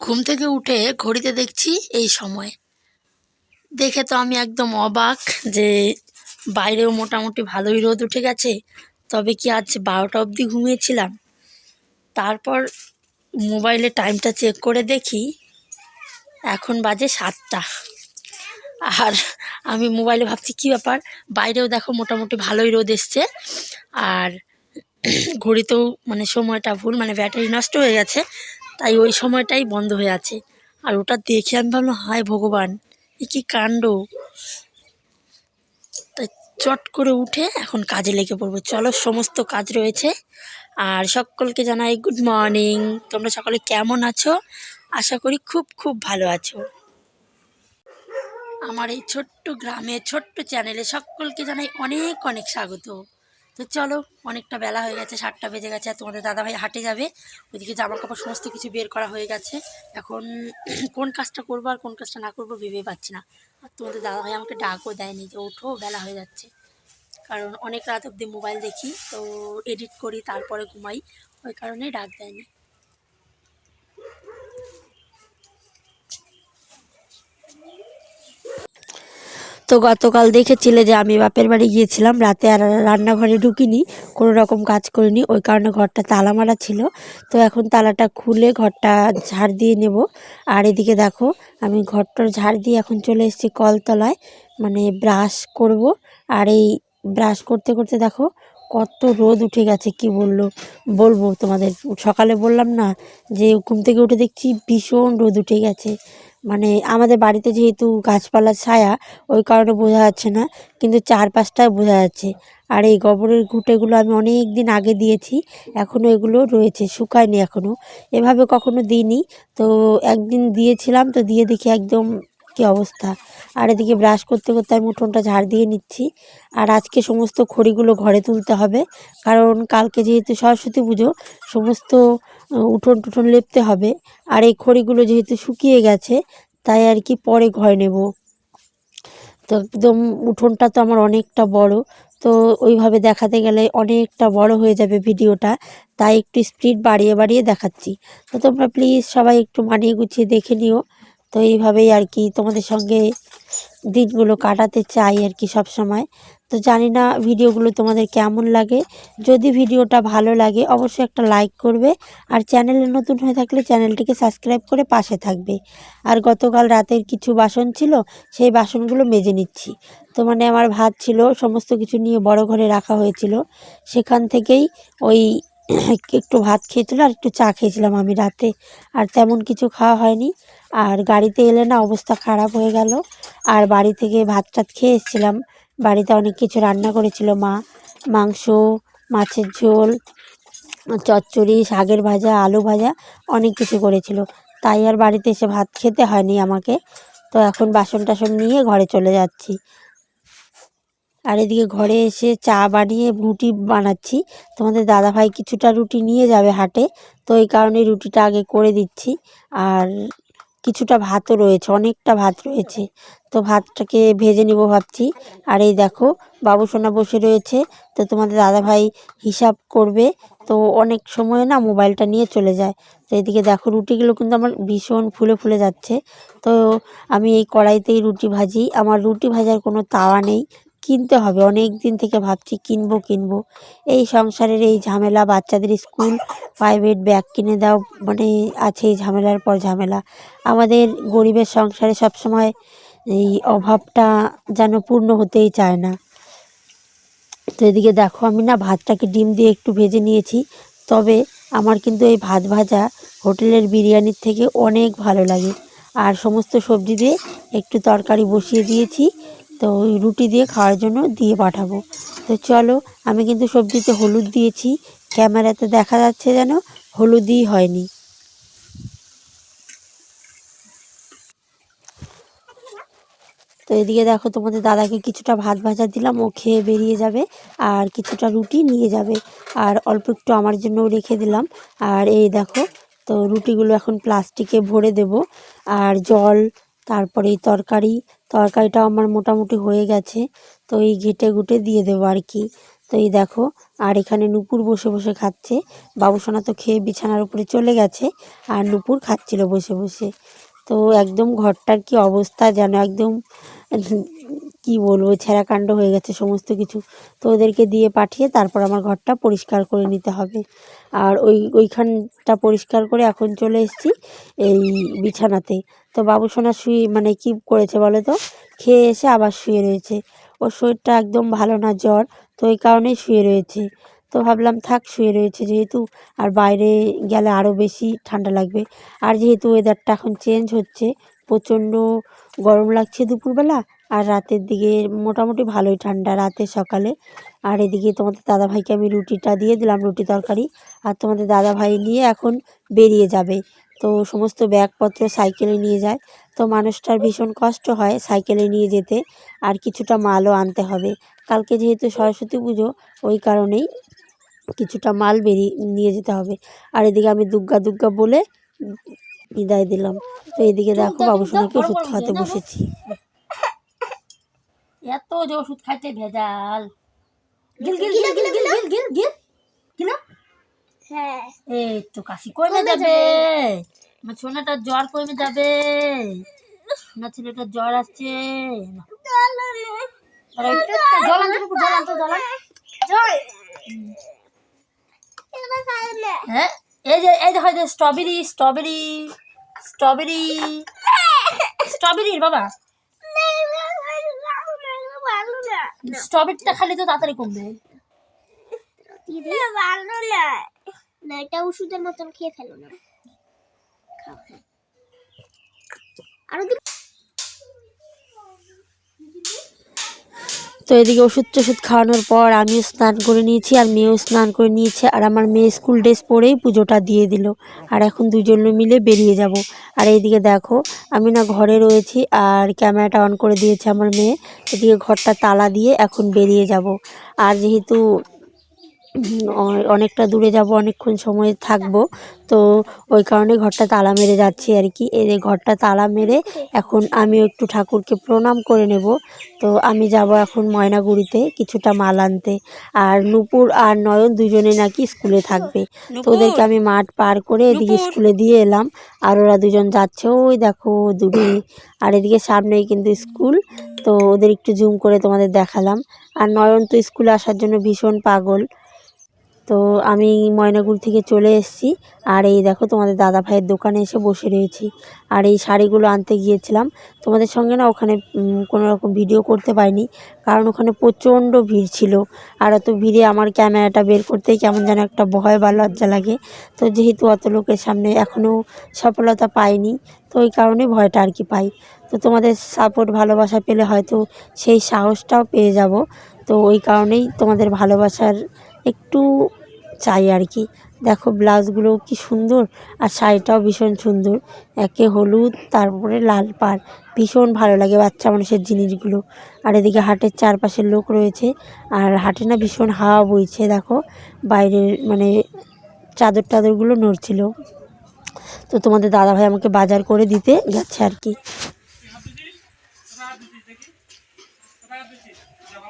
ঘুম থেকে উঠে ঘড়িতে দেখছি এই সময়। দেখে তো আমি একদম অবাক যে বাইরেও মোটামুটি ভালোই রোদ উঠে গেছে, তবে কি আজ বারোটা অবধি ঘুমিয়েছিলাম? তারপর মোবাইলে টাইমটা চেক করে দেখি এখন বাজে সাতটা। আর আমি মোবাইলে ভাবছি, কী ব্যাপার? বাইরেও দেখো মোটামুটি ভালোই রোদ এসছে। আর ঘড়িতেও মানে সময়টা ভুল মানে ব্যাটারি নষ্ট হয়ে গেছে। তাই ওই সময়টাই বন্ধ হয়ে আছে। আর ওটা দেখে আমি ভাবলাম, হায় ভগবান, এ কী কাণ্ড? তাই চট করে উঠে এখন কাজে লেগে পড়ব। চলো, সমস্ত কাজ রয়েছে। আর সকলকে জানাই গুড মর্নিং তোমরা সকলে কেমন আছো? আশা করি খুব খুব ভালো আছো। আমার এই ছোট্ট গ্রামে, ছোট্ট চ্যানেলে সকলকে জানাই অনেক অনেক স্বাগত। তো চলো, অনেকটা বেলা হয়ে গেছে, সাতটা বেজে গেছে, আর তোমাদের দাদাভাই হাটে যাবে। ওইদিকে জামা কাপড় সমস্ত কিছু বের করা হয়ে গেছে। এখন কোন কাজটা করব আর কোন কাজটা না করব ভেবে পাচ্ছি না। আর তোমাদের দাদাভাই আমাকে ডাকও দেয়নি যে ওঠো, বেলা হয়ে যাচ্ছে। কারণ অনেক রাত অবধি মোবাইল দেখি, তো এডিট করি, তারপরে ঘুমাই। ওই কারণেই ডাক দেয়নি। তো গতকাল দেখেছিলে যে আমি বাপের বাড়ি গিয়েছিলাম, রাতে আর রান্নাঘরে ঢুকিনি, কোনো রকম কাজ করিনি, ওই কারণে ঘরটা তালা মারা ছিল। তো এখন তালাটা খুলে ঘরটা ঝাড় দিয়ে নেব। আর এদিকে দেখো, আমি ঘরটার ঝাড় দিয়ে এখন চলে এসেছি কলতলায় মানে ব্রাশ করব। আর এই ব্রাশ করতে করতে দেখো কত রোদ উঠে গেছে, কি বলল? বলব তোমাদের। সকালে বললাম না যে, ঘুম থেকে উঠে দেখছি ভীষণ রোদ উঠে গেছে। মানে আমাদের বাড়িতে যেহেতু গাছপালার ছায়া, ওই কারণে বোঝা যাচ্ছে না, কিন্তু চারপাশটায় বোঝা যাচ্ছে। আর এই গোবরের ঘুঁটেগুলো আমি অনেক দিন আগে দিয়েছি, এখনও এগুলো রয়েছে, শুকায়নি এখনও। এভাবে কখনো দিইনি। তো একদিন দিয়েছিলাম, তো দিয়ে দেখি একদম কি অবস্থা? আর এদিকে ব্রাশ করতে করতে আমি উঠোনটা ঝাড় দিয়ে নিচ্ছি। আর আজকে সমস্ত খড়িগুলো ঘরে তুলতে হবে। কারণ কালকে যেহেতু সরস্বতী পুজো, সমস্ত উঠোন টুঠোন লেপতে হবে। আর এই খড়িগুলো যেহেতু শুকিয়ে গেছে, তাই আর কি পরে ঘরে নেব। তো একদম উঠোনটা তো আমার অনেকটা বড়। তো ওইভাবে দেখাতে গেলে অনেকটা বড় হয়ে যাবে ভিডিওটা। তাই একটু স্পিড বাড়িয়ে বাড়িয়ে দেখাচ্ছি। তো তোমরা প্লিজ সবাই একটু মানিয়ে গুছিয়ে দেখে নিও। তো এইভাবেই আর কি তোমাদের সঙ্গে দিনগুলো কাটাতে চাই আর কি সব সময়। তো জানি না ভিডিওগুলো তোমাদের কেমন লাগে। যদি ভিডিওটা ভালো লাগে অবশ্যই একটা লাইক করবে আর চ্যানেলে নতুন হয়ে থাকলে চ্যানেলটিকে সাবস্ক্রাইব করে পাশে থাকবে। আর গতকাল রাতের কিছু বাসন ছিল সেই বাসনগুলো মেজে নিচ্ছি। তো মানে আমার ভাত ছিল, সমস্ত কিছু নিয়ে বড় ঘরে রাখা হয়েছিল। সেখান থেকেই ওই একটু ভাত খেয়েছিল আর একটু চা খেয়েছিলাম আমি রাতে। আর তেমন কিছু খাওয়া হয়নি। আর গাড়িতে এলে না অবস্থা খারাপ হয়ে গেল। আর বাড়ি থেকে ভাত টাত খেয়ে এসেছিলাম। বাড়িতে অনেক কিছু রান্না করেছিল মা। মাংস, মাছের ঝোল, চচ্চড়ি, শাকের ভাজা, আলু ভাজা, অনেক কিছু করেছিল। তাই আর বাড়িতে এসে ভাত খেতে হয়নি আমাকে। তো এখন বাসন টাসন নিয়ে ঘরে চলে যাচ্ছি। আর এদিকে ঘরে এসে চা বানিয়ে রুটি বানাচ্ছি। তোমাদের দাদাভাই কিছুটা রুটি নিয়ে যাবে হাটে, তো এই কারণে রুটিটা আগে করে দিচ্ছি। আর কিছুটা ভাতও রয়েছে, অনেকটা ভাত রয়েছে। তো ভাতটাকে ভেজে নিব ভাবছি। আর এই দেখো, বাবু সোনা বসে রয়েছে, তো তোমাদের দাদাভাই হিসাব করবে। তো অনেক সময় না মোবাইলটা নিয়ে চলে যায়। তো এদিকে দেখো, রুটিগুলো কিন্তু আমার ভীষণ ফুলে ফুলে যাচ্ছে। তো আমি এই কড়াইতেই রুটি ভাজি। আমার রুটি ভাজার কোনো তাওয়া নেই। কিনতে হবে। অনেক দিন থেকে ভাবছি কিনবো কিনবো। এই সংসারের এই ঝামেলা, বাচ্চাদের স্কুল প্রাইভেট ব্যাগ কিনে দাও মানে আছে এই ঝামেলার পর ঝামেলা। আমাদের গরিবের সংসারে সবসময় এই অভাবটা যেন পূর্ণ হতেই চায় না। তো এদিকে দেখো, আমি না ভাতটাকে ডিম দিয়ে একটু ভেজে নিয়েছি। তবে আমার কিন্তু এই ভাত ভাজা হোটেলের বিরিয়ানির থেকে অনেক ভালো লাগে। আর সমস্ত সবজি দিয়ে একটু তরকারি বসিয়ে দিয়েছি। তো ওই রুটি দিয়ে খাওয়ার জন্য দিয়ে পাঠাবো। তো চলো, আমি কিন্তু সবজিতে হলুদ দিয়েছি। ক্যামেরাতে দেখা যাচ্ছে যেন হলুদই হয়নি। তো এদিকে দেখো, তোমাদের দাদাকে কিছুটা ভাত ভাজা দিলাম। ও খেয়ে বেরিয়ে যাবে আর কিছুটা রুটি নিয়ে যাবে। আর অল্প একটু আমার জন্যও রেখে দিলাম। আর এই দেখো, তো রুটিগুলো এখন প্লাস্টিকে ভরে দেব। আর জল তারপরে এই তরকারি, তরকারিটাও আমার মোটামুটি হয়ে গেছে, তো এই ঘেটে ঘুটে দিয়ে দেবো আর কি। তো এই দেখো, আর এখানে নুপুর বসে বসে খাচ্ছে বাবুসোনা তো খেয়ে বিছানার উপরে চলে গেছে, আর নুপুর খাচ্ছিল বসে বসে। তো একদম ঘরটার কি অবস্থা যেন একদম, কি বলব, ছেঁড়াকাণ্ড হয়ে গেছে সমস্ত কিছু। তো ওদেরকে দিয়ে পাঠিয়ে তারপর আমার ঘরটা পরিষ্কার করে নিতে হবে। আর ওই, ওইখানটা পরিষ্কার করে এখন চলে এসেছি এই বিছানাতে। তো বাবু বাবুসোনা শুয়ে মানে কি করেছে বলো তো? খেয়ে এসে আবার শুয়ে রয়েছে। ওর শরীরটা একদম ভালো না জ্বর, তো ওই কারণেই শুয়ে রয়েছে। তো ভাবলাম থাক, শুয়ে রয়েছে যেহেতু, আর বাইরে গেলে আরও বেশি ঠান্ডা লাগবে। আর যেহেতু ওয়েদারটা এখন চেঞ্জ হচ্ছে, প্রচণ্ড গরম লাগছে দুপুরবেলা, আর রাতের দিকে মোটামুটি ভালোই ঠান্ডা রাতে সকালে। আর এদিকে তোমাদের দাদাভাইকে আমি রুটিটা দিয়ে দিলাম, রুটি তরকারি। আর তোমাদের দাদাভাই নিয়ে এখন বেরিয়ে যাবে। তো সমস্ত ব্যাগপত্র সাইকেলে নিয়ে যায় তো মানুষটার ভীষণ কষ্ট হয় সাইকেলে নিয়ে যেতে আর কিছুটা মালও আনতে হবে কালকে যেহেতু সরস্বতী পুজো ওই কারণেই কিছুটা মাল বেরিয়ে নিয়ে যেতে হবে আর এদিকে আমি দুগ্গা দুগ্গা বলে বিদায় দিলাম তো এদিকে দেখো বাবুসোনাকে ওষুধ খাওয়াতে বসেছি এত যে ওষুধ খাইতে ভেজাল গিল গিল গিল গিল গিল গিল গিল গিল গিল হ্যাঁ। এই তো কাশি কমে যাবে। আমার সোনাটার জ্বর কমে যাবে। সোনা ছেলেটার জ্বর আসছে। হ্যাঁ এই যে এই স্ট্রবেরি স্ট্রবেরি স্ট্রবেরি। স্ট্রবেরির বাবা। স্ট্রবেরিটা খালি তো তাড়াতাড়ি কমবে। ভালো না। না এটা ওষুধের মতন খেয়ে ফেলো না। খাও, হ্যাঁ। আরও তো এদিকে ওষুধ টষুধ খাওয়ানোর পর আমিও স্নান করে নিয়েছি আর মেয়েও স্নান করে নিয়েছে আর আমার মেয়ে স্কুল ড্রেস পরেই পুজোটা দিয়ে দিল। আর এখন দুজন মিলে বেরিয়ে যাব। আর এইদিকে দেখো আমি না ঘরে রয়েছি আর ক্যামেরাটা অন করে দিয়েছে আমার মেয়ে। এদিকে ঘরটা তালা দিয়ে এখন বেরিয়ে যাব। আর যেহেতু অনেকটা দূরে যাব অনেকক্ষণ সময় থাকব। তো ওই কারণে ঘরটা তালা মেরে যাচ্ছি আর কি। এই যে ঘরটা তালা মেরে এখন আমিও একটু ঠাকুরকে প্রণাম করে নেব। তো আমি যাব এখন ময়নাগুড়িতে কিছুটা মাল আনতে। আর নূপুর আর নয়ন দুজনে নাকি স্কুলে থাকবে। তো ওদেরকে আমি মাঠ পার করে এদিকে স্কুলে দিয়ে এলাম। আর ওরা দুজন যাচ্ছে ওই দেখো দূরে আর এদিকে সামনেই কিন্তু স্কুল। তো ওদের একটু জুম করে তোমাদের দেখালাম। আর নয়ন তো স্কুলে আসার জন্য ভীষণ পাগল। তো আমি ময়নাগুড়ি থেকে চলে এসেছি। আর এই দেখো তোমাদের দাদা ভাইয়ের দোকানে এসে বসে রয়েছি। আর এই শাড়িগুলো আনতে গিয়েছিলাম। তোমাদের সঙ্গে না ওখানে কোনো রকম ভিডিও করতে পারিনি। কারণ ওখানে প্রচণ্ড ভিড় ছিল। আর অত ভিড়ে আমার ক্যামেরাটা বের করতেই কেমন যেন একটা ভয় বা লজ্জা লাগে। তো যেহেতু অত লোকের সামনে এখনও সফলতা পাইনি, তো ওই কারণে ভয়টা আর কি পাই। তো তোমাদের সাপোর্ট ভালোবাসা পেলে হয়তো সেই সাহসটাও পেয়ে যাব। তো ওই কারণেই তোমাদের ভালোবাসার একটু চাই আর কি। দেখো ব্লাউজগুলো কি সুন্দর আর শাড়িটাও ভীষণ সুন্দর। একে হলুদ, তারপরে লাল পাড়। ভীষণ ভালো লাগে বাচ্চা মানুষের জিনিসগুলো। আর এদিকে হাটের চারপাশের লোক রয়েছে আর হাটে না ভীষণ হাওয়া বইছে, দেখো। বাইরের মানে চাদর টাদরগুলো নড়ছিল। তো তোমাদের দাদাভাই আমাকে বাজার করে দিতে গেছে আর কি।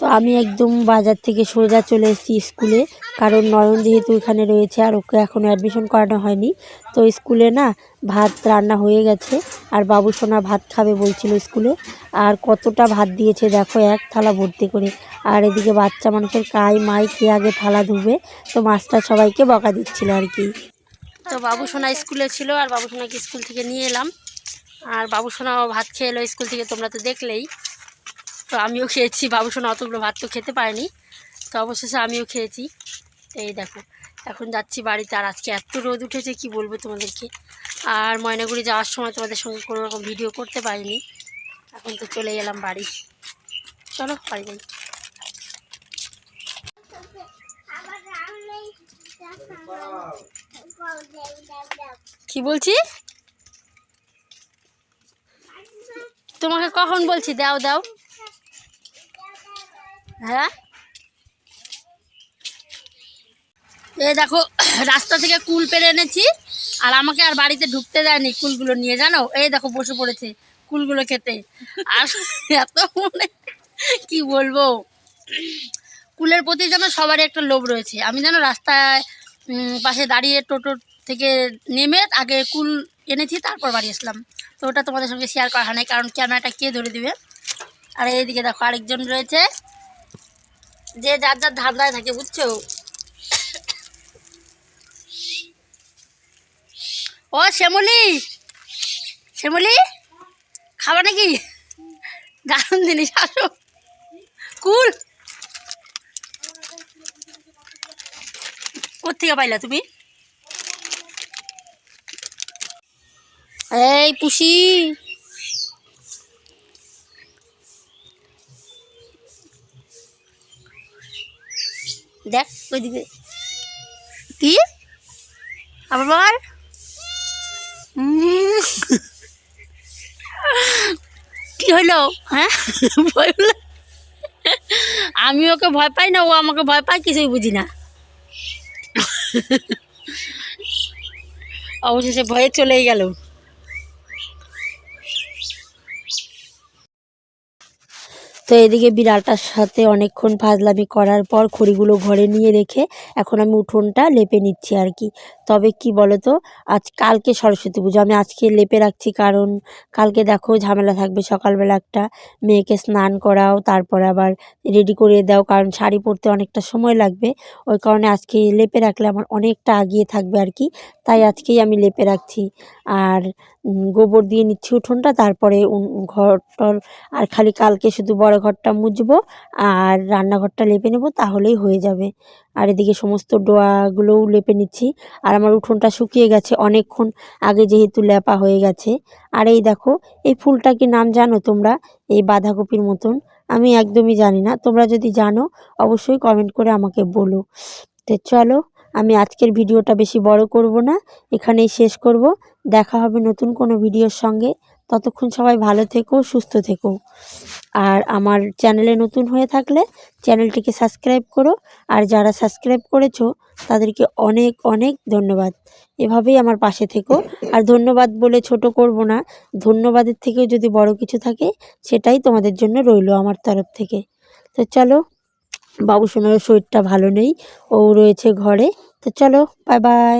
তো আমি একদম বাজার থেকে সোজা চলে এসেছি স্কুলে, কারণ নয়ন যেহেতু এখানে রয়েছে আর ওকে এখনও অ্যাডমিশন করানো হয়নি, তো স্কুলে না ভাত রান্না হয়ে গেছে আর বাবু সোনা ভাত খাবে বলছিল স্কুলে, আর কতটা ভাত দিয়েছে দেখো এক থালা ভর্তি করে, আর এদিকে বাচ্চা মানুষের কাই মাই কে আগে থালা ধুবে, তো মাস্টার সবাইকে বকা দিচ্ছিল আর কি। তো বাবু সোনা স্কুলে ছিল আর বাবু সোনাকে স্কুল থেকে নিয়ে এলাম, আর বাবু সোনাও ভাত খেয়ে এলো স্কুল থেকে, তোমরা তো দেখলেই। তো আমিও খেয়েছি। বাবু সোনা অতগুলো ভাত তো খেতে পারেনি। তো অবশেষে আমিও খেয়েছি। এই দেখো, এখন যাচ্ছি বাড়িতে। আর আজকে এত রোদ উঠেছে, কি বলব তোমাদেরকে? আর ময়নাগুড়ি যাওয়ার সময় তোমাদের সঙ্গে কোনো রকম ভিডিও করতে পারিনি। এখন তো চলে এলাম বাড়ি। চলো, বাড়ি যাই। কি বলছি? তোমাকে কখন বলছি? দাও দাও। হ্যাঁ? এ দেখো, রাস্তা থেকে কুল পেরে এনেছি, আর আমাকে আর বাড়িতে ঢুকতে দেয়নি কুলগুলো নিয়ে, জানো? এই দেখো, বসে পড়েছে কুলগুলো খেতে। আর এত মানে কি বলব? কুলের প্রতি যেন সবারই একটা লোভ রয়েছে। আমি যেন রাস্তায় পাশে দাঁড়িয়ে টোটো থেকে নেমে আগে কুল এনেছি, তারপর বাড়ি আসলাম। তো ওটা তোমাদের সঙ্গে শেয়ার করা হয় নাই, কারণ ক্যামেরাটা কে ধরে দিবে? আর এইদিকে দেখো, আরেকজন রয়েছে। যে যার যার ধান্দায় থাকে, বুঝছ? ও, শ্যামলি! শ্যামলি! খাবা নাকি? দারুণ জিনিস, আসো। কুল! কোথেকে পাইলা তুমি? এই পুষি! দেখ, ওইদিকে। কি? আবার। কি হলো? হ্যাঁ? আমি ওকে ভয় পাই না, ও আমাকে ভয় পায়, কিছুই বুঝি না। অবশেষে ভয়ে চলেই গেল। তো এদিকে বিড়ালটার সাথে অনেকক্ষণ ফাজলামি করার পর খড়িগুলো ঘরে নিয়ে রেখে এখন আমি উঠোনটা লেপে নিচ্ছি আর কি। তবে কি বলো তো আজ কালকে সরস্বতী পুজো, আমি আজকে লেপে রাখছি কারণ কালকে দেখো ঝামেলা থাকবে সকালবেলা একটা। মেয়েকে স্নান করাও, তারপর আবার রেডি করিয়ে দাও, কারণ শাড়ি পরতে অনেকটা সময় লাগবে। ওই কারণে আজকে লেপে রাখলে আমার অনেকটা আগিয়ে থাকবে আর কি। তাই আজকেই আমি লেপে রাখছি। আর গোবর দিয়ে নিচ্ছি উঠোনটা, তারপরে উন- ঘর টর, আর খালি কালকে শুধু বড় ঘরটা মুছবো আর রান্নাঘরটা লেপে নেব, তাহলেই হয়ে যাবে। আর এদিকে সমস্ত ডোয়াগুলোও লেপে নিচ্ছি। আর আমার উঠোনটা শুকিয়ে গেছে অনেকক্ষণ আগে যেহেতু লেপা হয়ে গেছে। আর এই দেখো, এই ফুলটা কি নাম জানো তোমরা? এই বাঁধাকপির মতন। আমি একদমই জানি না। তোমরা যদি জানো, অবশ্যই কমেন্ট করে আমাকে বলো। তো চলো আমি আজকের ভিডিওটা বেশি বড় করব না, এখানেই শেষ করব। দেখা হবে নতুন কোনো ভিডিওর সঙ্গে। ততক্ষণ সবাই ভালো থেকো, সুস্থ থেকো। আর আমার চ্যানেলে নতুন হয়ে থাকলে চ্যানেলটিকে সাবস্ক্রাইব করো। আর যারা সাবস্ক্রাইব করেছ, তাদেরকে অনেক অনেক ধন্যবাদ। এভাবেই আমার পাশে থেকো। আর ধন্যবাদ বলে ছোট করব না। ধন্যবাদের থেকেও যদি বড় কিছু থাকে, সেটাই তোমাদের জন্য রইল আমার তরফ থেকে। তো চলো, বাবু সোনার শরীরটা ভালো নেই। ও রয়েছে ঘরে। তো চলো বাই বাই